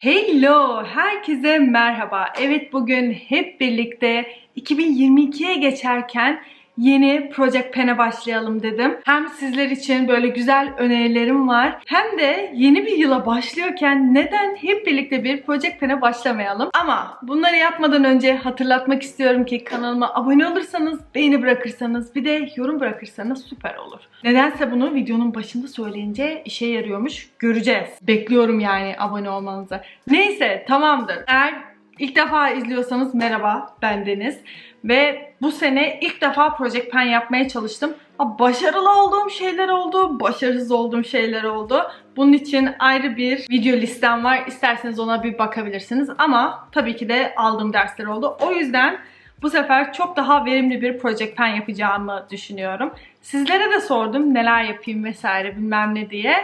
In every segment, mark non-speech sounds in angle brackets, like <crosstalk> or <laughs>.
Hello, herkese merhaba. Evet bugün hep birlikte 2022'ye geçerken yeni Project Pen'e başlayalım dedim. Hem sizler için böyle güzel önerilerim var. Hem de yeni bir yıla başlıyorken neden hep birlikte bir Project Pen'e başlamayalım? Ama bunları yapmadan önce hatırlatmak istiyorum ki kanalıma abone olursanız, beğeni bırakırsanız, bir de yorum bırakırsanız süper olur. Nedense bunu videonun başında söyleyince işe yarıyormuş. Göreceğiz. Bekliyorum yani abone olmanızı. Neyse tamamdır. Eğer ilk defa izliyorsanız merhaba ben Deniz. Ve bu sene ilk defa Project Pen yapmaya çalıştım. Başarılı olduğum şeyler oldu, başarısız olduğum şeyler oldu. Bunun için ayrı bir video listem var. İsterseniz ona bir bakabilirsiniz. Ama tabii ki de aldığım dersler oldu. O yüzden bu sefer çok daha verimli bir Project Pen yapacağımı düşünüyorum. Sizlere de sordum neler yapayım vesaire bilmem ne diye.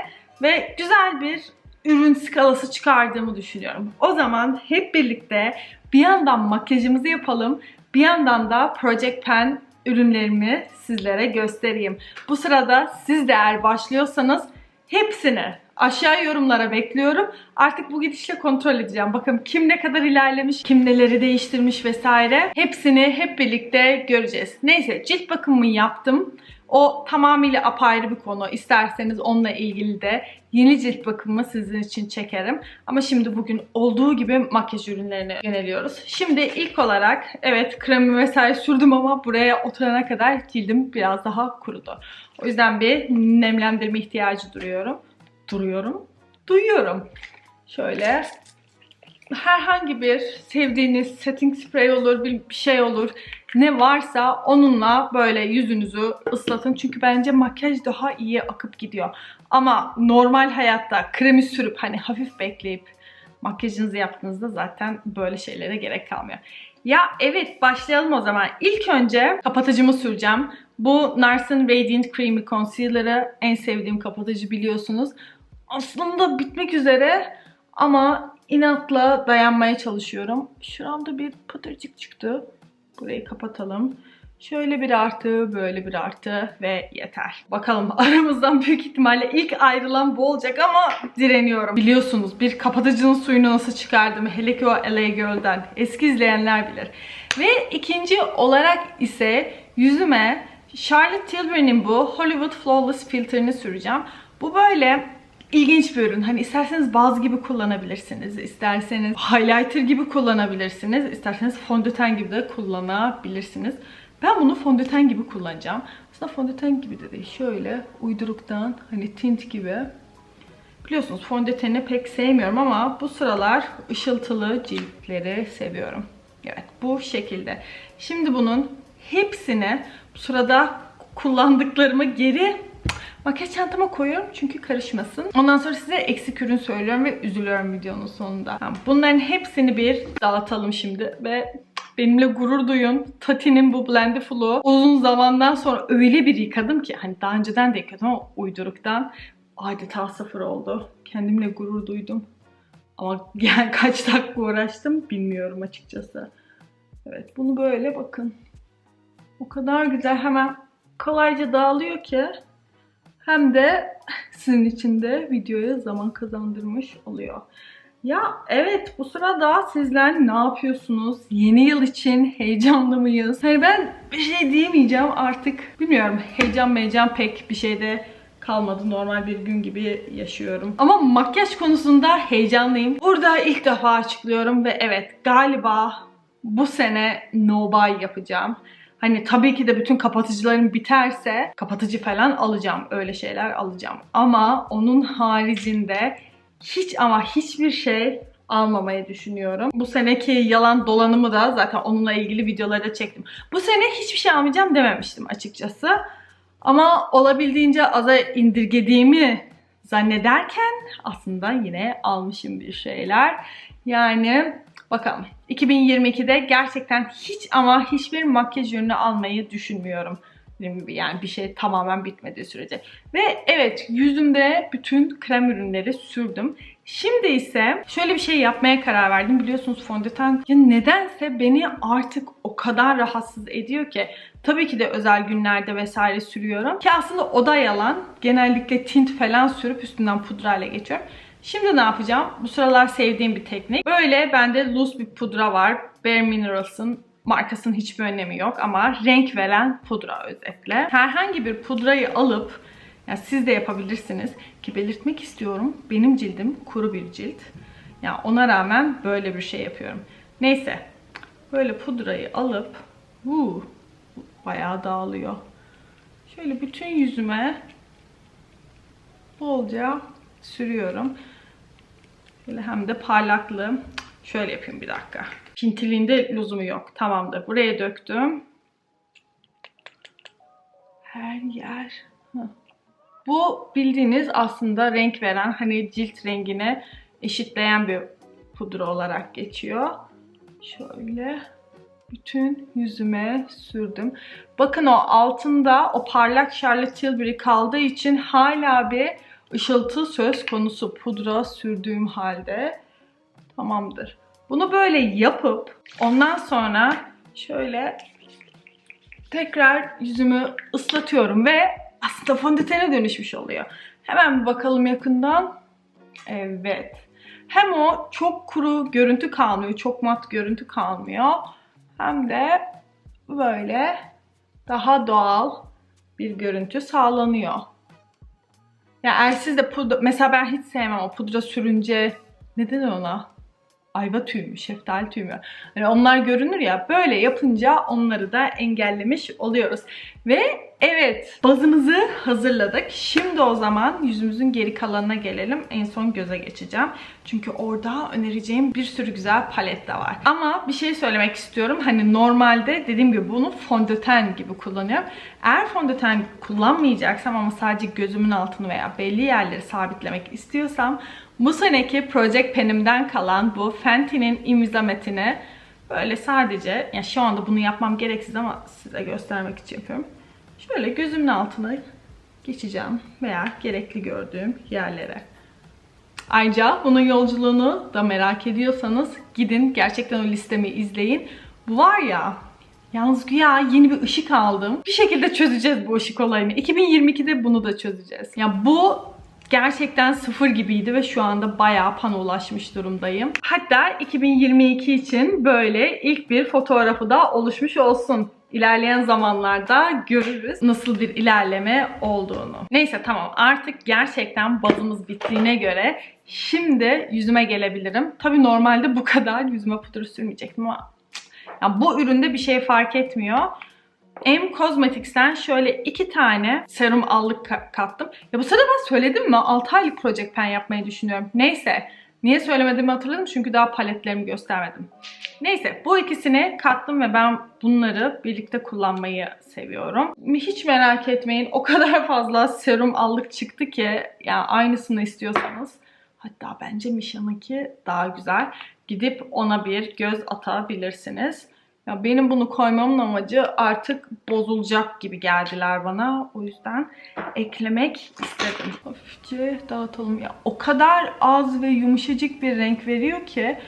Ve güzel bir ürün skalası çıkardığımı düşünüyorum. O zaman hep birlikte bir yandan makyajımızı yapalım, bir yandan da Project Pen ürünlerimi sizlere göstereyim. Bu sırada siz de eğer başlıyorsanız hepsini aşağı yorumlara bekliyorum. Artık bu gidişle kontrol edeceğim. Bakın kim ne kadar ilerlemiş, kim neleri değiştirmiş vesaire. Hepsini hep birlikte göreceğiz. Neyse cilt bakımımı yaptım. O tamamıyla apayrı bir konu. İsterseniz onunla ilgili de yeni cilt bakımımı sizin için çekerim. Ama şimdi bugün olduğu gibi makyaj ürünlerine yöneliyoruz. Şimdi ilk olarak evet kremi vesaire sürdüm ama buraya oturana kadar cildim biraz daha kurudu. O yüzden bir nemlendirme ihtiyacı duruyorum. Duruyorum. Duyuyorum. Şöyle herhangi bir sevdiğiniz setting spray olur, bir şey olur. Ne varsa onunla böyle yüzünüzü ıslatın. Çünkü bence makyaj daha iyi akıp gidiyor. Ama normal hayatta kremi sürüp hani hafif bekleyip makyajınızı yaptığınızda zaten böyle şeylere gerek kalmıyor. Ya evet başlayalım o zaman. İlk önce kapatıcımı süreceğim. Bu Nars'ın Radiant Creamy Concealer'ı en sevdiğim kapatıcı biliyorsunuz. Aslında bitmek üzere ama inatla dayanmaya çalışıyorum. Şuramda bir pıtırcık çıktı. Burayı kapatalım. Şöyle bir artı, böyle bir artı ve yeter. Bakalım <laughs> aramızdan büyük ihtimalle ilk ayrılan bu olacak ama direniyorum. Biliyorsunuz bir kapatıcının suyunu nasıl çıkardım hele ki o LA Girl'den. Eski izleyenler bilir. Ve ikinci olarak ise yüzüme Charlotte Tilbury'nin bu Hollywood Flawless filtrini süreceğim. Bu böyle İlginç bir ürün. Hani isterseniz baz gibi kullanabilirsiniz. isterseniz highlighter gibi kullanabilirsiniz. isterseniz fondöten gibi de kullanabilirsiniz. Ben bunu fondöten gibi kullanacağım. Aslında fondöten gibi de değil. Şöyle uyduruktan hani tint gibi. Biliyorsunuz fondöteni pek sevmiyorum ama bu sıralar ışıltılı ciltleri seviyorum. Evet bu şekilde. Şimdi bunun hepsini sırada kullandıklarımı geri makyaj çantama koyuyorum çünkü karışmasın. Ondan sonra size eksik ürün söylüyorum ve üzülüyorum videonun sonunda. Tamam, bunların hepsini bir dağıtalım şimdi ve benimle gurur duyun. Tati'nin bu Blendiful'u uzun zamandan sonra öyle bir yıkadım ki hani daha önceden de yıkadım ama uyduruktan adeta sıfır oldu. Kendimle gurur duydum. Ama yani <laughs> kaç dakika uğraştım bilmiyorum açıkçası. Evet bunu böyle bakın. O kadar güzel hemen kolayca dağılıyor ki hem de <laughs> sizin için de videoya zaman kazandırmış oluyor. Ya evet bu sırada sizler ne yapıyorsunuz? Yeni yıl için heyecanlı mıyız? Hani ben bir şey diyemeyeceğim artık. Bilmiyorum heyecan heyecan pek bir şeyde kalmadı. Normal bir gün gibi yaşıyorum. Ama makyaj konusunda heyecanlıyım. Burada ilk defa açıklıyorum ve evet galiba bu sene no buy yapacağım. Hani tabii ki de bütün kapatıcılarım biterse kapatıcı falan alacağım. Öyle şeyler alacağım. Ama onun haricinde hiç ama hiçbir şey almamayı düşünüyorum. Bu seneki yalan dolanımı da zaten onunla ilgili videolarda çektim. Bu sene hiçbir şey almayacağım dememiştim açıkçası. Ama olabildiğince aza indirgediğimi zannederken aslında yine almışım bir şeyler. Yani bakalım 2022'de gerçekten hiç ama hiçbir makyaj ürünü almayı düşünmüyorum. Yani bir şey tamamen bitmediği sürece. Ve evet yüzümde bütün krem ürünleri sürdüm. Şimdi ise şöyle bir şey yapmaya karar verdim. Biliyorsunuz fondöten ya nedense beni artık o kadar rahatsız ediyor ki. Tabii ki de özel günlerde vesaire sürüyorum. Ki aslında o da yalan. Genellikle tint falan sürüp üstünden pudrayla geçiyorum. Şimdi ne yapacağım? Bu sıralar sevdiğim bir teknik. Böyle bende loose bir pudra var. Bare Minerals'ın markasının hiçbir önemi yok ama renk veren pudra özetle. Herhangi bir pudrayı alıp yani siz de yapabilirsiniz ki belirtmek istiyorum. Benim cildim kuru bir cilt. Yani ona rağmen böyle bir şey yapıyorum. Neyse. Böyle pudrayı alıp uu, bayağı dağılıyor. Şöyle bütün yüzüme bolca sürüyorum. Böyle hem de parlaklığı. Şöyle yapayım bir dakika. Pintiliğinde lüzumu yok. Tamamdır. Buraya döktüm. Her yer. Bu bildiğiniz aslında renk veren hani cilt rengini eşitleyen bir pudra olarak geçiyor. Şöyle bütün yüzüme sürdüm. Bakın o altında o parlak Charlotte Tilbury kaldığı için hala bir ışıltı söz konusu pudra sürdüğüm halde. Tamamdır. Bunu böyle yapıp ondan sonra şöyle tekrar yüzümü ıslatıyorum ve aslında fondötene dönüşmüş oluyor. Hemen bakalım yakından. Evet. Hem o çok kuru görüntü kalmıyor, çok mat görüntü kalmıyor. Hem de böyle daha doğal bir görüntü sağlanıyor. Ya eğer siz de pudra, mesela ben hiç sevmem o pudra sürünce neden ona? Ayva tüyü mü, şeftali tüyü mü? Hani onlar görünür ya böyle yapınca onları da engellemiş oluyoruz. Ve evet bazımızı hazırladık. Şimdi o zaman yüzümüzün geri kalanına gelelim. En son göze geçeceğim. Çünkü orada önereceğim bir sürü güzel palet de var. Ama bir şey söylemek istiyorum. Hani normalde dediğim gibi bunu fondöten gibi kullanıyorum. Eğer fondöten kullanmayacaksam ama sadece gözümün altını veya belli yerleri sabitlemek istiyorsam bu seneki Project Pen'imden kalan bu Fenty'nin imza metini böyle sadece, yani şu anda bunu yapmam gereksiz ama size göstermek için yapıyorum. Şöyle gözümün altına geçeceğim veya gerekli gördüğüm yerlere. Ayrıca bunun yolculuğunu da merak ediyorsanız gidin gerçekten o listemi izleyin. Bu var ya Yalnız güya yeni bir ışık aldım. Bir şekilde çözeceğiz bu ışık olayını. 2022'de bunu da çözeceğiz. Ya bu gerçekten sıfır gibiydi ve şu anda bayağı pana ulaşmış durumdayım. Hatta 2022 için böyle ilk bir fotoğrafı da oluşmuş olsun. İlerleyen zamanlarda görürüz nasıl bir ilerleme olduğunu. Neyse tamam artık gerçekten bazımız bittiğine göre şimdi yüzüme gelebilirim. Tabii normalde bu kadar yüzüme pudra sürmeyecektim ama yani bu üründe bir şey fark etmiyor. M Cosmetics'ten şöyle iki tane serum allık ka- kattım. Ya bu sırada ben söyledim mi? 6 aylık Project Pen yapmayı düşünüyorum. Neyse. Niye söylemediğimi hatırladım çünkü daha paletlerimi göstermedim. Neyse bu ikisini kattım ve ben bunları birlikte kullanmayı seviyorum. Hiç merak etmeyin o kadar fazla serum allık çıktı ki yani aynısını istiyorsanız hatta bence Misha'nınki daha güzel. Gidip ona bir göz atabilirsiniz. Ya benim bunu koymamın amacı artık bozulacak gibi geldiler bana. O yüzden eklemek istedim. Hafifçe dağıtalım. Ya o kadar az ve yumuşacık bir renk veriyor ki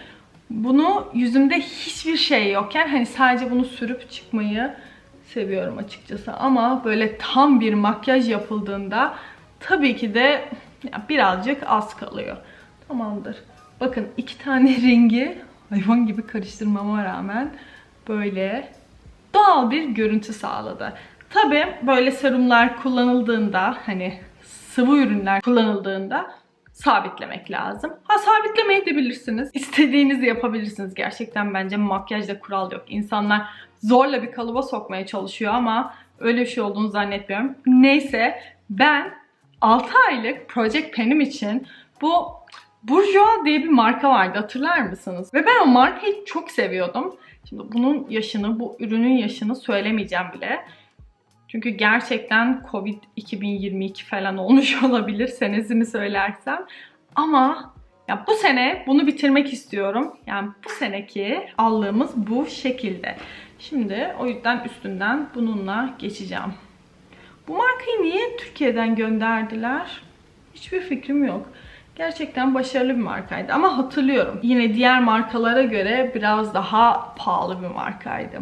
bunu yüzümde hiçbir şey yokken hani sadece bunu sürüp çıkmayı seviyorum açıkçası. Ama böyle tam bir makyaj yapıldığında tabii ki de birazcık az kalıyor. Tamamdır. Bakın iki tane <laughs> rengi hayvan gibi karıştırmama rağmen böyle doğal bir görüntü sağladı. Tabi böyle serumlar kullanıldığında hani sıvı ürünler kullanıldığında sabitlemek lazım. Ha sabitlemeyi de bilirsiniz. İstediğinizi yapabilirsiniz. Gerçekten bence makyajda kural yok. İnsanlar zorla bir kalıba sokmaya çalışıyor ama öyle bir şey olduğunu zannetmiyorum. Neyse ben 6 aylık Project Pen'im için bu Bourjois diye bir marka vardı hatırlar mısınız? Ve ben o markayı çok seviyordum. Şimdi bunun yaşını, bu ürünün yaşını söylemeyeceğim bile. Çünkü gerçekten Covid 2022 falan olmuş <laughs> olabilir senesini söylersem. Ama ya bu sene bunu bitirmek istiyorum. Yani bu seneki aldığımız bu şekilde. Şimdi o yüzden üstünden bununla geçeceğim. Bu markayı niye Türkiye'den gönderdiler? Hiçbir fikrim yok. Gerçekten başarılı bir markaydı ama hatırlıyorum. Yine diğer markalara göre biraz daha pahalı bir markaydı.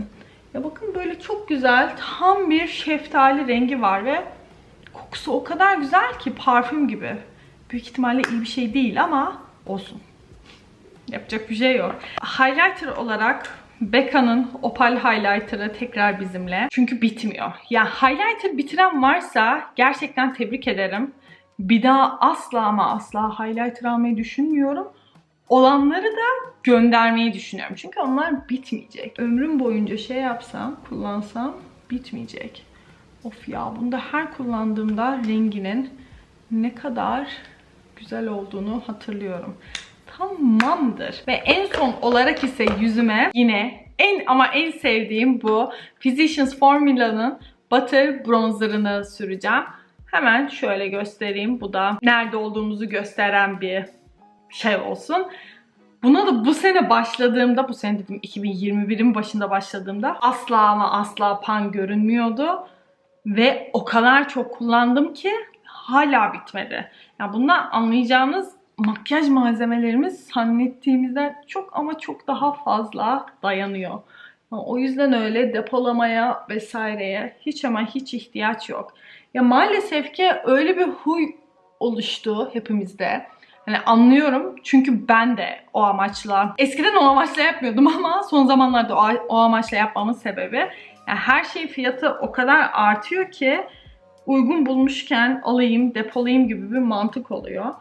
Ya bakın böyle çok güzel tam bir şeftali rengi var ve kokusu o kadar güzel ki parfüm gibi. büyük ihtimalle iyi bir şey değil ama olsun. Yapacak bir şey yok. Highlighter olarak Becca'nın Opal Highlighter'ı tekrar bizimle. Çünkü bitmiyor. Yani highlighter bitiren varsa gerçekten tebrik ederim. Bir daha asla ama asla highlighter almayı düşünmüyorum. Olanları da göndermeyi düşünüyorum. Çünkü onlar bitmeyecek. Ömrüm boyunca şey yapsam, kullansam bitmeyecek. Of ya bunda her kullandığımda renginin ne kadar güzel olduğunu hatırlıyorum. Tamamdır. Ve en son olarak ise yüzüme yine en ama en sevdiğim bu Physicians Formula'nın Butter Bronzer'ını süreceğim. Hemen şöyle göstereyim. Bu da nerede olduğumuzu gösteren bir şey olsun. Buna da bu sene başladığımda, bu sene dedim 2021'in başında başladığımda asla ama asla pan görünmüyordu. Ve o kadar çok kullandım ki hala bitmedi. Yani bundan anlayacağınız makyaj malzemelerimiz zannettiğimizden çok ama çok daha fazla dayanıyor. O yüzden öyle depolamaya vesaireye hiç ama hiç ihtiyaç yok. Ya maalesef ki öyle bir huy oluştu hepimizde. Hani anlıyorum çünkü ben de o amaçla eskiden o amaçla yapmıyordum <laughs> ama son zamanlarda o, amaçla yapmamın sebebi yani her şeyin fiyatı o kadar artıyor ki uygun bulmuşken alayım, depolayayım gibi bir mantık oluyor.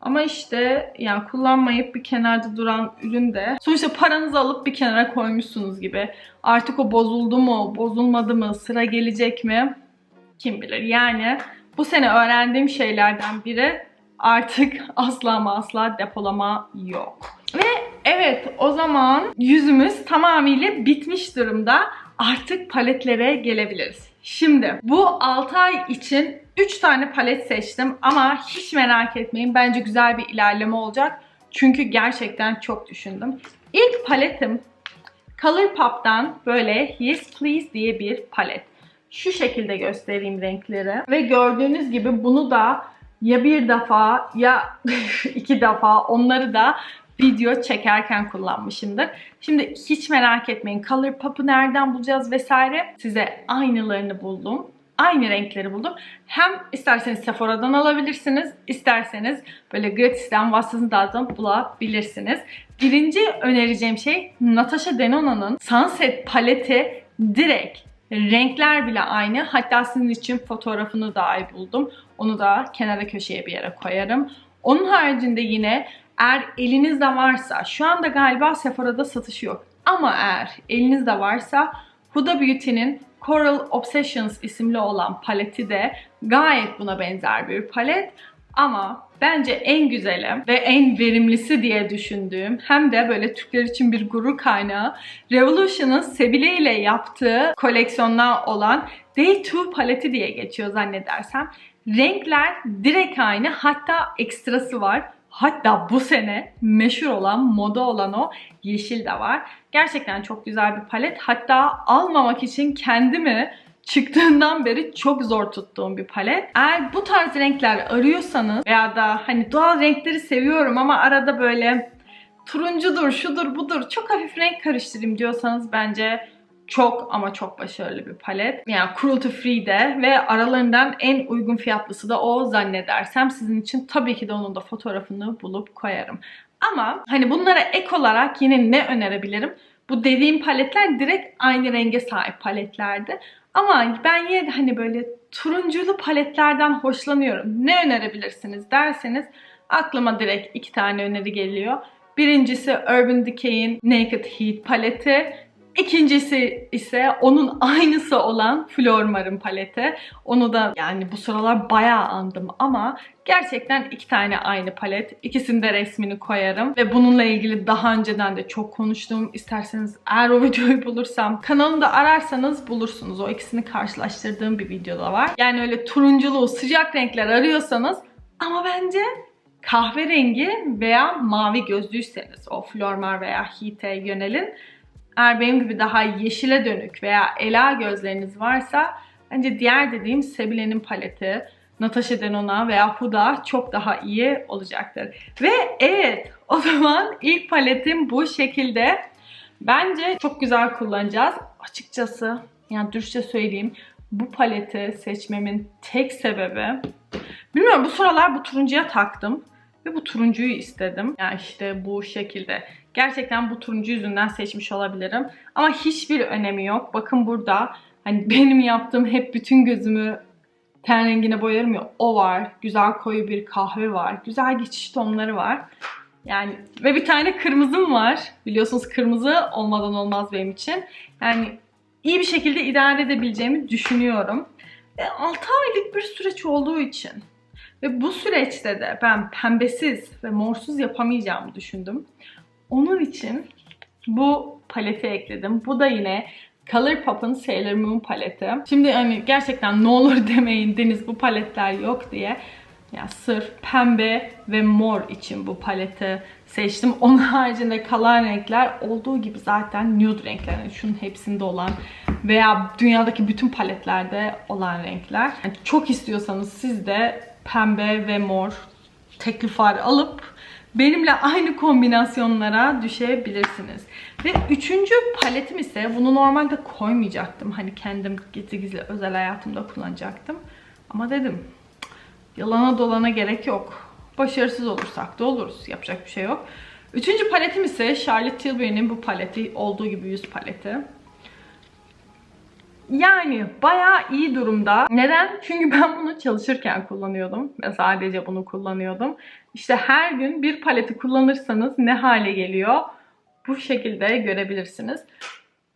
Ama işte yani kullanmayıp bir kenarda duran ürün de sonuçta paranızı alıp bir kenara koymuşsunuz gibi. Artık o bozuldu mu, bozulmadı mı, sıra gelecek mi? Kim bilir. Yani bu sene öğrendiğim şeylerden biri artık <laughs> asla ama asla depolama yok. Ve evet o zaman yüzümüz tamamıyla bitmiş durumda. Artık paletlere gelebiliriz. Şimdi bu 6 ay için 3 tane palet seçtim ama hiç merak etmeyin bence güzel bir ilerleme olacak. Çünkü gerçekten çok düşündüm. İlk paletim Colourpop'tan böyle Yes Please diye bir palet. Şu şekilde göstereyim renkleri. Ve gördüğünüz gibi bunu da ya bir defa ya <laughs> iki defa onları da video çekerken kullanmışımdır. Şimdi hiç merak etmeyin. Colourpop'u nereden bulacağız vesaire. Size aynılarını buldum. Aynı renkleri buldum. Hem isterseniz Sephora'dan alabilirsiniz, isterseniz böyle gratisten vasıtasından bulabilirsiniz. Birinci önereceğim şey Natasha Denona'nın Sunset paleti direkt Renkler bile aynı. Hatta sizin için fotoğrafını dahi buldum. Onu da kenara köşeye bir yere koyarım. Onun haricinde yine eğer elinizde varsa, şu anda galiba Sephora'da satışı yok. Ama eğer elinizde varsa Huda Beauty'nin Coral Obsessions isimli olan paleti de gayet buna benzer bir palet. Ama bence en güzeli ve en verimlisi diye düşündüğüm hem de böyle Türkler için bir gurur kaynağı Revolution'ın Sebile ile yaptığı koleksiyonlar olan Day 2 paleti diye geçiyor zannedersem. Renkler direkt aynı hatta ekstrası var. Hatta bu sene meşhur olan, moda olan o yeşil de var. Gerçekten çok güzel bir palet. Hatta almamak için kendimi çıktığından beri çok zor tuttuğum bir palet. Eğer bu tarz renkler arıyorsanız veya da hani doğal renkleri seviyorum ama arada böyle turuncudur, şudur, budur çok hafif renk karıştırayım diyorsanız bence çok ama çok başarılı bir palet. Yani cruelty free de ve aralarından en uygun fiyatlısı da o zannedersem sizin için tabii ki de onun da fotoğrafını bulup koyarım. Ama hani bunlara ek olarak yine ne önerebilirim? Bu dediğim paletler direkt aynı renge sahip paletlerdi. Ama ben yine de hani böyle turunculu paletlerden hoşlanıyorum. Ne önerebilirsiniz derseniz aklıma direkt iki tane öneri geliyor. Birincisi Urban Decay'in Naked Heat paleti. İkincisi ise onun aynısı olan Flormar'ın paleti. Onu da yani bu sıralar bayağı andım ama gerçekten iki tane aynı palet. İkisinde resmini koyarım ve bununla ilgili daha önceden de çok konuştum. İsterseniz eğer o videoyu bulursam kanalımda ararsanız bulursunuz. O ikisini karşılaştırdığım bir videoda var. Yani öyle turunculu sıcak renkler arıyorsanız ama bence kahverengi veya mavi gözlüyseniz o Flormar veya Heat'e yönelin. Eğer benim gibi daha yeşile dönük veya ela gözleriniz varsa bence diğer dediğim Sebile'nin paleti, Natasha Denona veya Huda çok daha iyi olacaktır. Ve evet o zaman ilk paletim bu şekilde. Bence çok güzel kullanacağız. Açıkçası yani dürüstçe söyleyeyim bu paleti seçmemin tek sebebi Bilmiyorum bu sıralar bu turuncuya taktım. Ve bu turuncuyu istedim. Yani işte bu şekilde. Gerçekten bu turuncu yüzünden seçmiş olabilirim. Ama hiçbir önemi yok. Bakın burada hani <laughs> benim yaptığım hep bütün gözümü ten rengine boyarım ya o var. Güzel koyu bir kahve var. Güzel geçiş tonları var. Yani ve bir tane kırmızım var. Biliyorsunuz kırmızı olmadan olmaz benim için. Yani iyi bir şekilde idare edebileceğimi düşünüyorum. Ve 6 aylık bir süreç olduğu için ve bu süreçte de ben pembesiz ve morsuz yapamayacağımı düşündüm. Onun için bu paleti ekledim. Bu da yine Colourpop'un Sailor Moon paleti. Şimdi hani gerçekten ne olur <laughs> demeyin Deniz bu paletler yok diye. Ya sırf pembe ve mor için bu paleti seçtim. <laughs> Onun haricinde kalan renkler olduğu gibi zaten nude renkler. Yani şunun hepsinde olan veya dünyadaki bütün paletlerde olan renkler. Yani çok istiyorsanız siz de pembe ve mor teklifler alıp benimle aynı kombinasyonlara düşebilirsiniz. Ve üçüncü paletim ise bunu normalde koymayacaktım. Hani kendim gizli gizli özel hayatımda kullanacaktım. Ama dedim yalana dolana gerek yok. Başarısız olursak da oluruz. Yapacak bir şey yok. Üçüncü paletim ise Charlotte Tilbury'nin bu paleti olduğu gibi yüz paleti. Yani bayağı iyi durumda. Neden? Çünkü <laughs> ben bunu çalışırken kullanıyordum. Ve sadece bunu kullanıyordum. İşte her gün bir paleti kullanırsanız ne hale geliyor? Bu şekilde görebilirsiniz.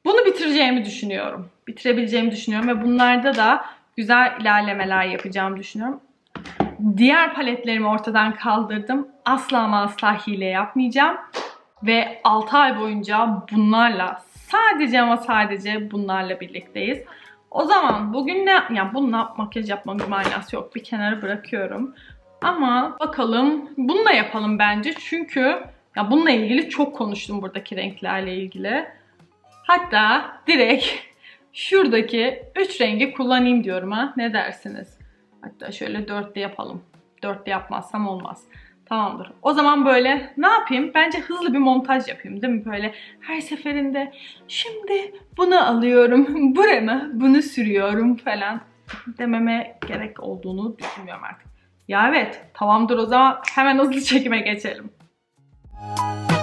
Bunu bitireceğimi düşünüyorum. Bitirebileceğimi düşünüyorum ve bunlarda da güzel ilerlemeler yapacağımı düşünüyorum. Diğer paletlerimi ortadan kaldırdım. Asla ama asla hile yapmayacağım. Ve 6 ay boyunca bunlarla sadece ama sadece bunlarla birlikteyiz. O zaman bugün ne yani bununla makyaj yapmamın manası yok. Bir kenara bırakıyorum. Ama bakalım bununla yapalım bence. Çünkü ya bununla ilgili çok konuştum buradaki renklerle ilgili. Hatta direkt <laughs> şuradaki 3 rengi kullanayım diyorum ha. Ne dersiniz? Hatta şöyle dörtlü yapalım. Dörtlü yapmazsam olmaz. Tamamdır. O zaman böyle ne yapayım? Bence hızlı bir montaj yapayım değil mi? Böyle her seferinde şimdi bunu alıyorum, <laughs> buraya bunu sürüyorum falan dememe gerek olduğunu düşünmüyorum artık. Ya evet tamamdır o zaman hemen hızlı çekime geçelim. Evet,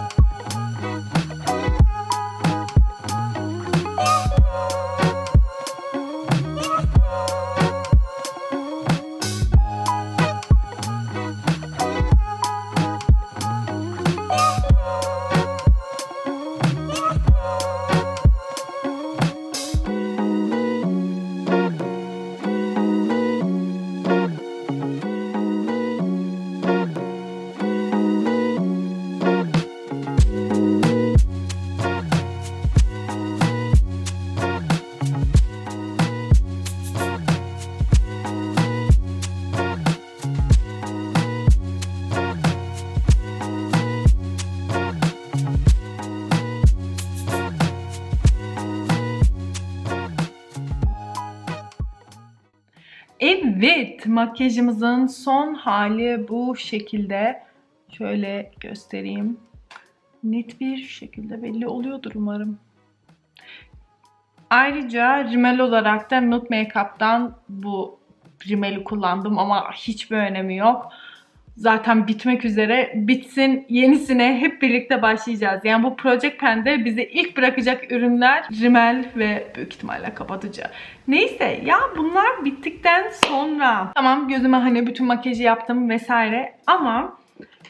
makyajımızın son hali bu şekilde. Şöyle göstereyim. Net bir şekilde belli oluyordur umarım. Ayrıca rimel olarak da Nude Makeup'tan bu rimeli kullandım ama hiçbir önemi yok zaten bitmek üzere. Bitsin yenisine hep birlikte başlayacağız. Yani bu Project Pen'de bizi ilk bırakacak ürünler rimel ve büyük ihtimalle kapatıcı. Neyse ya bunlar bittikten sonra tamam gözüme hani bütün makyajı yaptım vesaire ama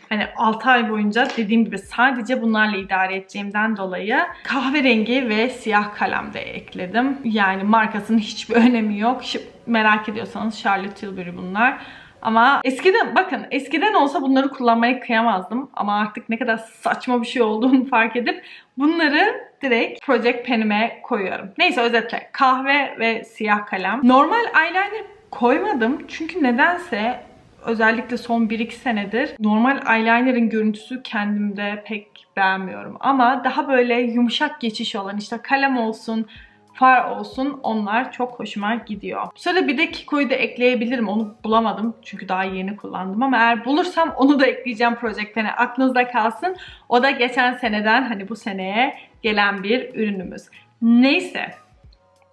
hani 6 ay boyunca dediğim gibi sadece bunlarla idare edeceğimden dolayı kahverengi ve siyah kalem de ekledim. Yani markasının hiçbir <laughs> önemi yok. Şimdi merak ediyorsanız Charlotte Tilbury bunlar. Ama eskiden bakın eskiden olsa bunları kullanmaya kıyamazdım. Ama artık ne kadar saçma bir şey olduğunu <laughs> fark edip bunları direkt Project Pen'ime koyuyorum. Neyse özetle kahve ve siyah kalem. Normal eyeliner koymadım çünkü nedense özellikle son 1-2 senedir normal eyeliner'ın görüntüsü kendimde pek beğenmiyorum. Ama daha böyle yumuşak geçiş olan işte kalem olsun, far olsun onlar çok hoşuma gidiyor. Sırada bir de Kiko'yu da ekleyebilirim. Onu bulamadım çünkü daha yeni kullandım ama eğer bulursam onu da ekleyeceğim Project. Aklınızda kalsın. O da geçen seneden hani bu seneye gelen bir ürünümüz. Neyse.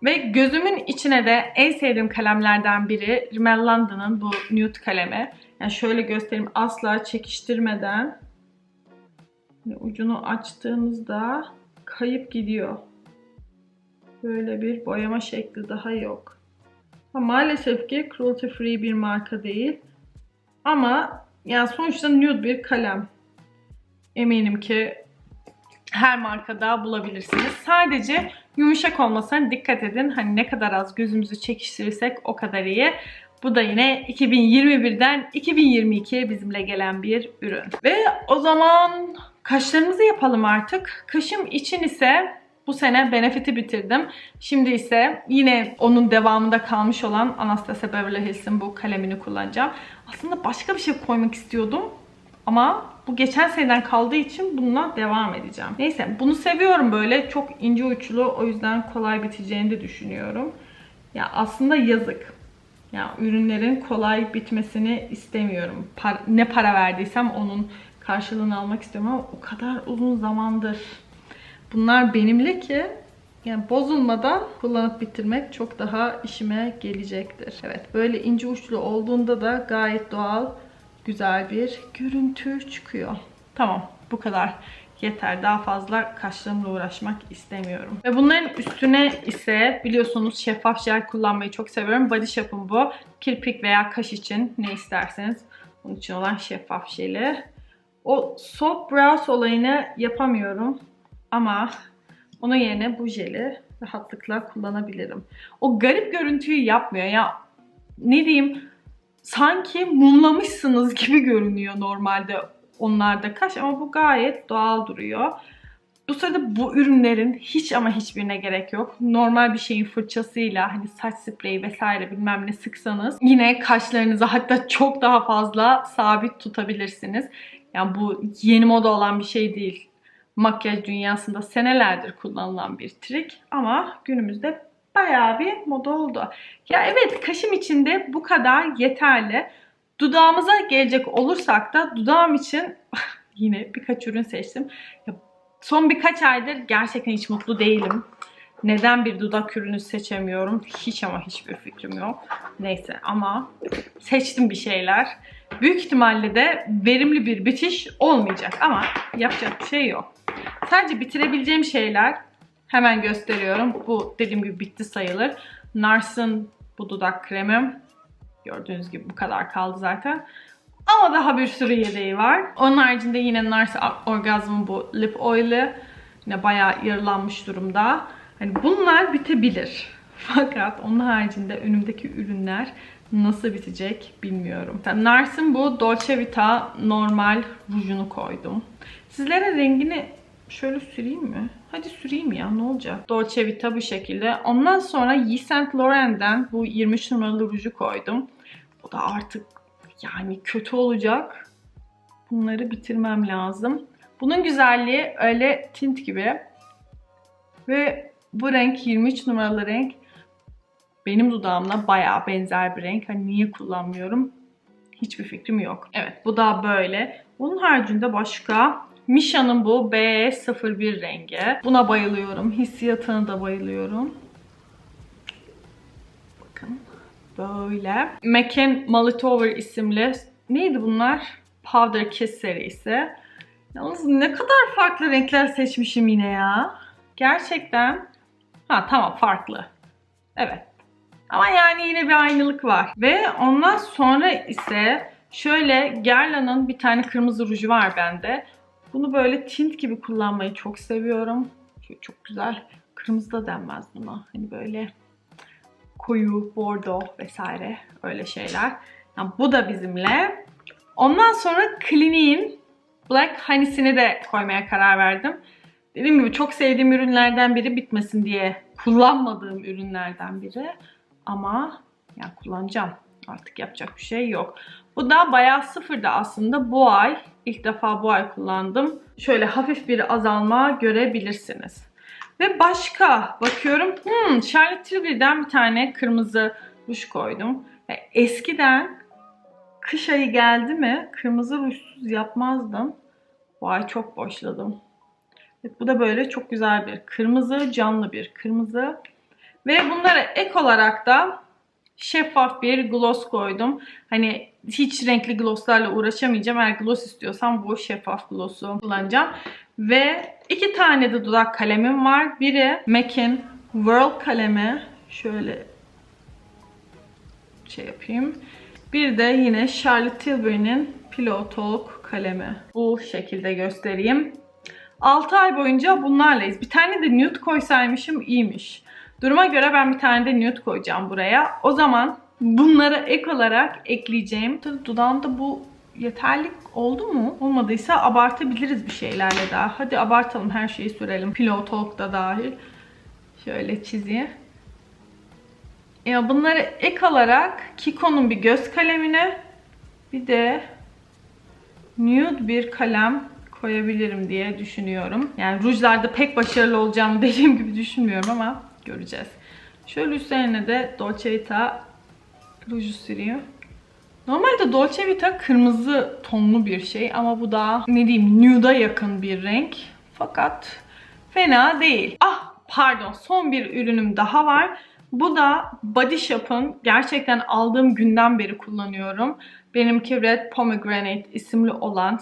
Ve gözümün içine de en sevdiğim kalemlerden biri Rimmel London'ın bu nude kalemi. Yani şöyle göstereyim asla çekiştirmeden ucunu açtığınızda kayıp gidiyor. Böyle bir boyama şekli daha yok. Ama maalesef ki cruelty free bir marka değil. Ama yani sonuçta nude bir kalem. Eminim ki her markada bulabilirsiniz. Sadece yumuşak olmasına dikkat edin. Hani ne kadar az gözümüzü çekiştirirsek o kadar iyi. Bu da yine 2021'den 2022'ye bizimle gelen bir ürün. Ve o zaman kaşlarımızı yapalım artık. Kaşım için ise bu sene Benefit'i bitirdim. Şimdi ise yine onun devamında kalmış olan Anastasia Beverly Hills'in bu kalemini kullanacağım. Aslında başka bir şey koymak istiyordum. Ama bu geçen seneden kaldığı için bununla devam edeceğim. Neyse bunu seviyorum böyle. Çok ince uçlu o yüzden kolay biteceğini de düşünüyorum. Ya aslında yazık. Ya ürünlerin kolay bitmesini istemiyorum. Par ne para verdiysem onun karşılığını almak istiyorum ama o kadar uzun zamandır bunlar benimle ki yani bozulmadan kullanıp bitirmek çok daha işime gelecektir. Evet böyle ince uçlu olduğunda da gayet doğal güzel bir görüntü çıkıyor. Tamam bu kadar yeter. Daha fazla kaşlarımla uğraşmak istemiyorum. Ve bunların üstüne ise biliyorsunuz şeffaf jel kullanmayı çok seviyorum. Body Shop'un bu. Kirpik veya kaş için ne isterseniz bunun için olan şeffaf jeli. O soft brows olayını yapamıyorum. Ama onun yerine bu jeli rahatlıkla kullanabilirim. O garip görüntüyü yapmıyor. Ya ne diyeyim sanki mumlamışsınız gibi görünüyor normalde onlarda kaş ama bu gayet doğal duruyor. Bu sırada bu ürünlerin hiç ama hiçbirine gerek yok. Normal bir şeyin fırçasıyla hani saç spreyi vesaire bilmem ne sıksanız yine kaşlarınızı hatta çok daha fazla sabit tutabilirsiniz. Yani bu yeni moda olan bir şey değil. Makyaj dünyasında senelerdir kullanılan bir trik ama günümüzde bayağı bir moda oldu. Ya evet kaşım içinde bu kadar yeterli. Dudağımıza gelecek olursak da dudağım için <laughs> yine birkaç ürün seçtim. Ya son birkaç aydır gerçekten hiç mutlu değilim. Neden bir dudak ürünü seçemiyorum? Hiç ama hiçbir fikrim yok. Neyse ama seçtim bir şeyler. Büyük ihtimalle de verimli bir bitiş olmayacak ama yapacak bir şey yok. Sadece bitirebileceğim şeyler hemen gösteriyorum. Bu dediğim gibi bitti sayılır. Nars'ın bu dudak kremim. Gördüğünüz gibi bu kadar kaldı zaten. Ama daha bir sürü yedeği var. Onun haricinde yine Nars Orgasm'ın bu lip oil'i. Yine bayağı yarılanmış durumda. Hani bunlar bitebilir. <laughs> Fakat onun haricinde önümdeki ürünler nasıl bitecek bilmiyorum. Nars'ın bu Dolce Vita normal rujunu koydum. Sizlere rengini şöyle süreyim mi? Hadi süreyim ya ne olacak? Dolce Vita bu şekilde. Ondan sonra Yves Saint Laurent'den bu 23 numaralı ruju koydum. Bu da artık yani kötü olacak. Bunları bitirmem lazım. Bunun güzelliği öyle tint gibi. Ve bu renk 23 numaralı renk benim dudağımla bayağı benzer bir renk. Hani niye kullanmıyorum? Hiçbir fikrim yok. Evet bu da böyle. Bunun haricinde başka Misha'nın bu B01 rengi. Buna bayılıyorum. Hissiyatına da bayılıyorum. Bakın böyle. MAC'in Malitover isimli neydi bunlar? Powder Kiss serisi. Yalnız ne kadar farklı renkler seçmişim yine ya. Gerçekten. Ha tamam farklı. Evet. Ama yani yine bir aynılık var. Ve ondan sonra ise şöyle Gerla'nın bir tane kırmızı ruju var bende. Bunu böyle tint gibi kullanmayı çok seviyorum. Şöyle çok güzel. Kırmızı da denmez buna. Hani böyle koyu, bordo vesaire öyle şeyler. Yani bu da bizimle. Ondan sonra Clinique'in Black Honey'sini de koymaya karar verdim. Dediğim gibi çok sevdiğim ürünlerden biri bitmesin diye kullanmadığım ürünlerden biri. Ama yani kullanacağım. Artık yapacak bir şey yok. Bu da bayağı sıfırda aslında bu ay. İlk defa bu ay kullandım. Şöyle hafif bir azalma görebilirsiniz. Ve başka bakıyorum. Hmm, Charlotte Tilbury'den bir tane kırmızı ruj koydum. Eskiden kış ayı geldi mi kırmızı rujsuz yapmazdım. Bu ay çok boşladım. Evet, bu da böyle çok güzel bir kırmızı, canlı bir kırmızı. Ve bunlara ek olarak da şeffaf bir gloss koydum. Hani hiç renkli glosslarla uğraşamayacağım. Eğer gloss istiyorsam bu şeffaf gloss'u kullanacağım. Ve iki tane de dudak kalemim var. Biri MAC'in Whirl kalemi. Şöyle şey yapayım. Bir de yine Charlotte Tilbury'nin Pillow Talk kalemi. Bu şekilde göstereyim. 6 ay boyunca bunlarlayız. Bir tane de nude koysaymışım iyiymiş. Duruma göre ben bir tane de nude koyacağım buraya. O zaman bunları ek olarak ekleyeceğim. Tabii dudağımda bu yeterli oldu mu? Olmadıysa abartabiliriz bir şeylerle daha. Hadi abartalım her şeyi sürelim. Pillow Talk da dahil. Şöyle çizeyim. Ya bunları ek olarak Kiko'nun bir göz kalemine bir de nude bir kalem koyabilirim diye düşünüyorum. Yani rujlarda pek başarılı olacağımı <laughs> dediğim gibi düşünmüyorum ama göreceğiz. Şöyle üzerine de Dolce Vita ruju sürüyor. Normalde Dolce Vita kırmızı tonlu bir şey ama bu da ne diyeyim nude'a yakın bir renk. Fakat fena değil. Ah pardon son bir ürünüm daha var. Bu da Body Shop'ın gerçekten aldığım günden beri kullanıyorum. Benimki Red Pomegranate isimli olan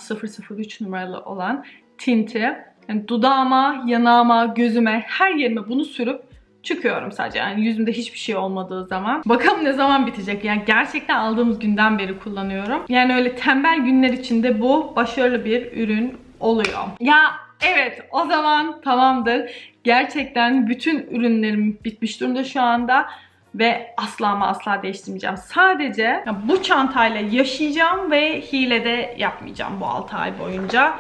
003 numaralı olan tinti. Yani dudağıma, yanağıma, gözüme, her yerime bunu sürüp çıkıyorum sadece. Yani yüzümde hiçbir şey olmadığı zaman. Bakalım ne zaman bitecek. Yani gerçekten aldığımız günden beri kullanıyorum. Yani öyle tembel günler içinde bu başarılı bir ürün oluyor. Ya evet o zaman tamamdır. Gerçekten bütün ürünlerim bitmiş durumda şu anda ve asla ama asla değiştirmeyeceğim. Sadece bu çantayla yaşayacağım ve hile de yapmayacağım bu 6 ay boyunca.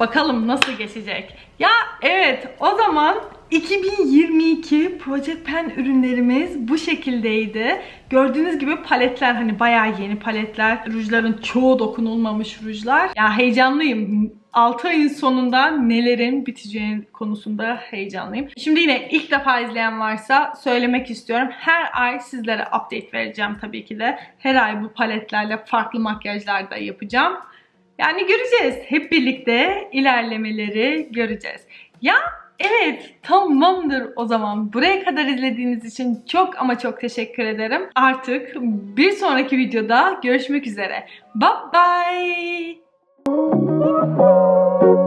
Bakalım nasıl geçecek. Ya evet o zaman 2022 Project Pen ürünlerimiz bu şekildeydi. Gördüğünüz gibi paletler hani bayağı yeni paletler. Rujların çoğu dokunulmamış rujlar. Ya heyecanlıyım. 6 ayın sonunda nelerin biteceği konusunda heyecanlıyım. Şimdi yine ilk defa izleyen varsa söylemek istiyorum. Her ay sizlere update vereceğim tabii ki de. Her ay bu paletlerle farklı makyajlar da yapacağım. Yani göreceğiz. Hep birlikte ilerlemeleri göreceğiz. Ya Evet, tamamdır o zaman. Buraya kadar izlediğiniz için çok ama çok teşekkür ederim. Artık bir sonraki videoda görüşmek üzere. Bye bye. Música